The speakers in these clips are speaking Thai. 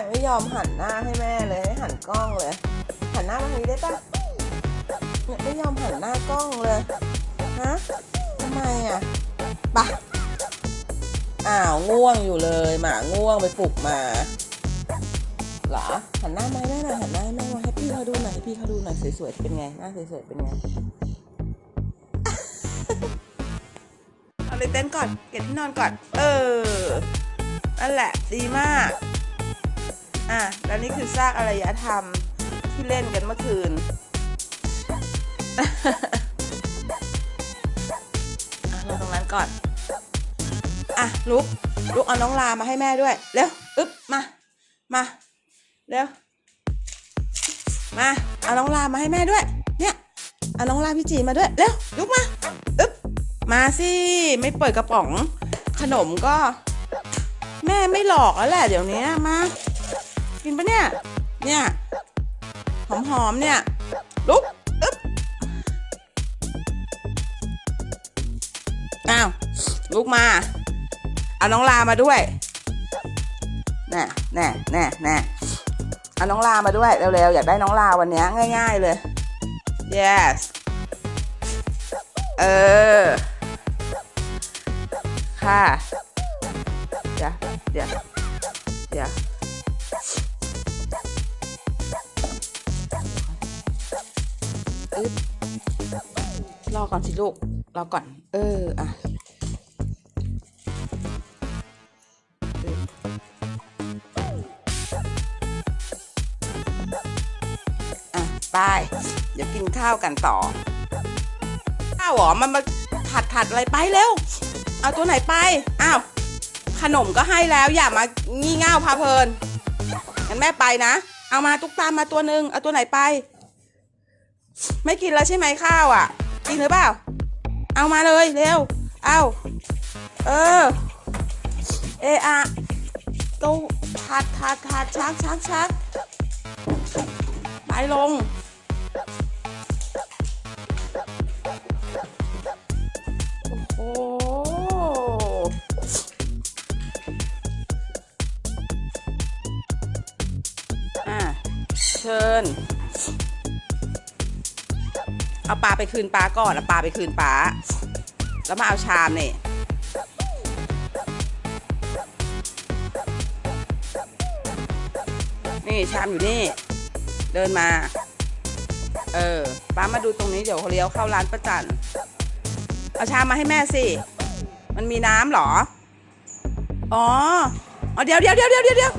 งแบบไม่ยอมนักแสดงไม่ยอมหันหน้าให้แม่เลยให้หันกล้องเลย หันหน้ามาทางนี้ได้ปะเนี่ยไม่ยอมหันหน้ากล้องเลยฮะทำไมอะปะอ้าวง่วงอยู่เลย หมาง่วงไปปลุกมาเหรอหันหน้ามาให้แม่หน่อยหันหน้าให้แม่มาให้พี่เขาดูหน่อยให้พี่เขาดูหน่อยสวยๆเป็นไงหน้าสวยๆเป็นไงเอาเลยเต้นก่อนเก็บที่นอนก่อน เออนั่นแหละดีมาก อะแล้วนี่คือซากอารยธรรมที่เล่นกันเมื่อคืนอะลงตรงนั้นก่อน อะลุกลุกเอาน้องลามาให้แม่ด้วย เร็ว อึ๊บ มา มา เร็ว มา เอาน้องลามาให้แม่ด้วย เนี่ย เอาน้องลาพี่จีมาด้วย เร็ว ลุกมา อึ๊บ มาสิ ไม่เปิดกระป๋อง ขนมก็ แม่ไม่หลอกแล้วแหละเดี๋ยวนี้มา กินปะเนี่ย เนี่ย หอมๆเนี่ย ลุก อึ๊บ อ้าว ลุกมา เอาน้องลามาด้วยแน่แน่แน่แน่เอาน้องลามาด้วย เร็วๆ อยากได้น้องลาวันนี้ง่าย ๆ เลย yes เออ ค่ะ เดี๋ยวเดี๋ยวเดี๋ยว อึ๊บรอก่อนสิลูก รอก่อน เอออะอะไป เดี๋ยวกินข้าวกันต่อ ข้าวหรอ มันมาผัดผัดอะไรไปเร็ว เอาตัวไหนไป อ้าว ขนมก็ให้แล้วอย่ามางี่เง่าพาเพลินงั้นแม่ไปนะ เอามาตุ๊กตามมาตัวหนึ่งเอาตัวไหนไป ไม่กินแล้วใช่ไหมข้าวอะ กินหรือเปล่า เอามาเลยเร็ว เอาเออ เออะตู้ถัดถัดถัดชักชักชักไปลง โอ้โหอะ เชิญ เอาปลาไปคืนปลาก่อนเอาปลาไปคืนปลาแล้วมาเอาชามนี่นี่ชามอยู่นี่ เดินมา เออป้ามาดูตรงนี้เดี๋ยวเขาเลี้ยวเข้าร้านประจันเอาชามมาให้แม่สิ มันมีน้ำเหรอ อ๋ออ๋เดี๋ยวเดี๋ยวเดี๋ยวเดี๋ยวเดี๋ยว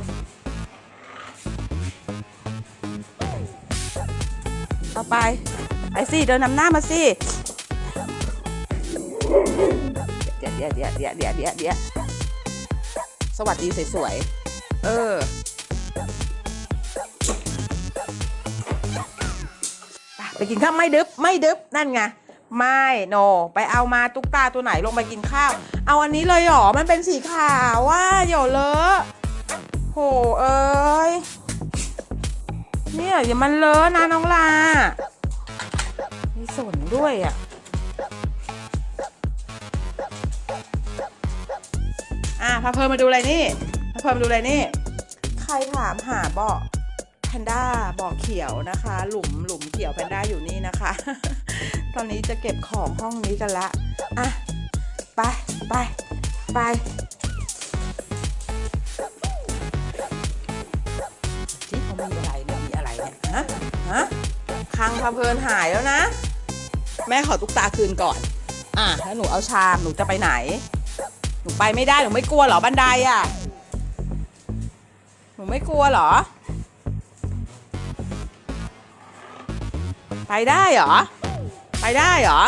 เอาไป สิเดินนำหน้ามาสิเดี๋ยวเดี๋ยวเดี๋ยวเดี๋ยวเดี๋ยวเดี๋ยวเดี๋ยวสวัสดีสวยๆ เออไปกินข้าวไม่ดึบไม่ดึบนั่นไงไม่โน ไปเอามาตุ๊กตาตัวไหนลงไปกินข้าว เอาอันนี้เลยเหรอ มันเป็นสีขาวว่าเดี๋ยเลอะโหเอ้ยเนี่ยอย่ามันเลอะนะน้องลา สนด้วยอะอะพาเพลินมาดูอะไรนี่พาเพลินมาดูอะไรนี่ ใครถามหาเบาะแพนด้าเบอกเขียวนะคะ หลุมหลุมเขียวแพนด้าอยู่นี่นะคะ ตอนนี้จะเก็บของห้องนี้กันละอะไปไปไปที่เขามีอะไรเนี่ยมีอะไรเนี่ยฮะฮะคังพาเพลินหายแล้วนะ แม่ขอตุ๊กตาคืนก่อน อะแล้วหนูเอาชามหนูจะไปไหน หนูไปไม่ได้หนูไม่กลัวเหรอบันไดอะ หนูไม่กลัวเหรอ ไปได้เหรอ ไปได้เหรอ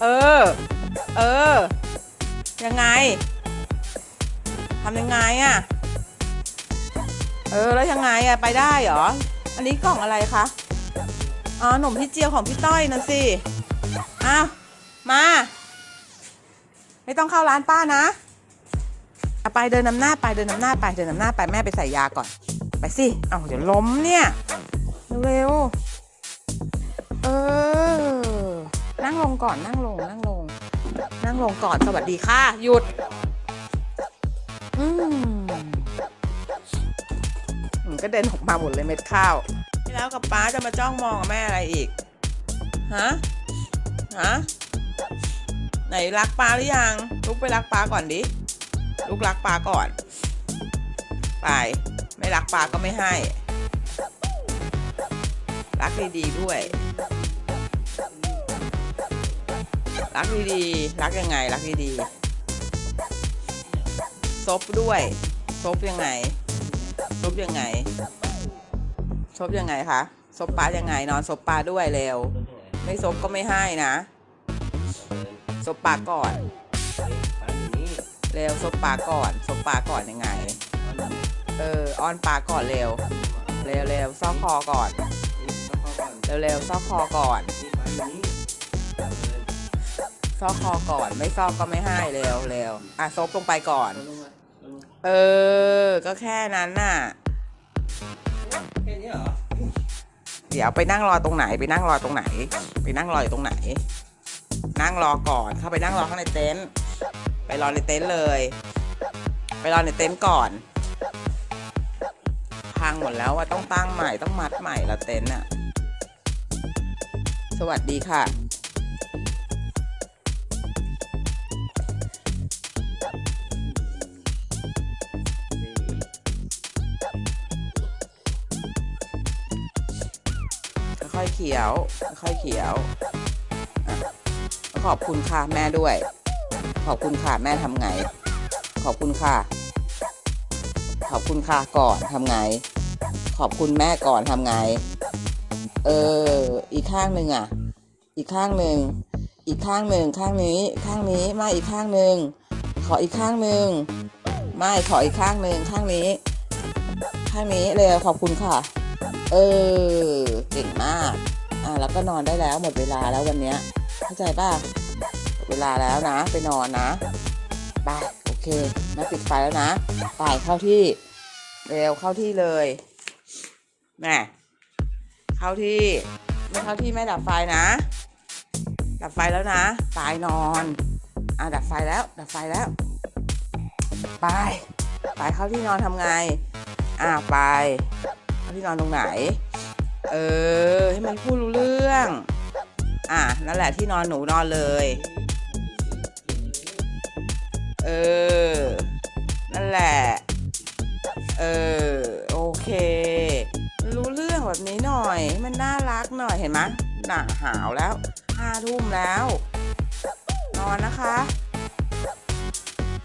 เออ เออ ยังไงทำยังไงอะ่ะเอเออแล้วยังไงอะไปได้เหรอ อันนี้กล่องอะไรคะ อ๋อ หนมพี่เจียวของพี่ต้อยนะสิ อ้าวมา ไม่ต้องเข้าร้านป้านะเอาไปเดินนำหน้าไปเดินนำหน้าไปเดินนำหน้าไปแม่ไปใส่ยาก่อน ไปสิเอาเดี๋ยวล้มเนี่ยเร็วเออนั่งลงก่อนนั่งลงนั่งลง นั่งลงก่อนสวัสดีค่ะ หยุดอืมมันก็เดินออกมาหมดเลยเม็ดข้าว แล้วกับป้าจะมาจ้องมองแม่อะไรอีกฮะ ฮะไหนรักป้าหรือยัง ลุกไปรักป้าก่อนดิ ลุกรักป้าก่อน ไป ไม่รักป้าก็ไม่ให้ รักดีๆด้วย รักดีๆ รักยังไง รักดีๆซบด้วยซบยังไงซบยังไงซบยังไงคะซบปลายังไง นอนซบปลาด้วยเร็ว ไม่ซบก็ไม่ให้นะซบปากก่อนเร็วซบปากก่อนซบปากก่อนยังไง เอออ้อนปาก่อนเร็ว เร็วเร็วซอกคอก่อน เร็วเร็วซอกคอก่อนซอกคอก่อนไม่ซอกก็ไม่ให้เร็วเร็วอะซบลงไปก่อน เออ ก็แค่นั้นน่ะ เดี๋ยวไปนั่งรอตรงไหน ไปนั่งรอตรงไหน ไปนั่งรออยู่ตรงไหน นั่งรอก่อนเข้าไปนั่งรอข้างในเต็นท์ไปรอในเต็นท์เลย ไปรอในเต็นท์ก่อน พังหมดแล้วว่าต้องตั้งใหม่ต้องมัดใหม่ละเต็นท์อะสวัสดีค่ะ เขียว ค่อยเขียว ขอบคุณค่ะแม่ด้วย ขอบคุณค่ะแม่ทำไง ขอบคุณค่ะ ขอบคุณค่ะก่อนทำไง ขอบคุณแม่ก่อนทำไง เออ อีกข้างหนึ่งอะ อีกข้างหนึ่ง อีกข้างหนึ่งข้างนี้ ข้างนี้ม่อีกข้างหนึ่ง ขออีกข้างหนึ่งไม่ขออีกข้างหนึ่งข้างนี้ ข้างนี้เร็วขอบคุณค่ะ เออ เก่งมาก อะแล้วก็นอนได้แล้วหมดเวลาแล้ววันเนี้ยเข้าใจป่ะเวลาแล้วนะ ไปนอนนะไปโอเคแม่ปิดไฟแล้วนะไปเข้าที่ เร็วเข้าที่เลยแม่เข้าที่ไม่เข้าที่แม่ดับไฟนะ ดับไฟแล้วนะตายนอนอะดับไฟแล้ว ดับไฟแล้วไปไปเข้าที่นอนทำไงอะไป เข้าที่นอนตรงไหน เออ ให้มันพูดรู้เรื่อง อะนั่นแหละที่นอนหนูนอนเลย เออ นั่นแหละ เออ โอเค รู้เรื่องแบบนี้หน่อยให้มันน่ารักหน่อยเห็นไหมหนาหาวแล้วห้าทุ่มแล้ว นอนนะคะ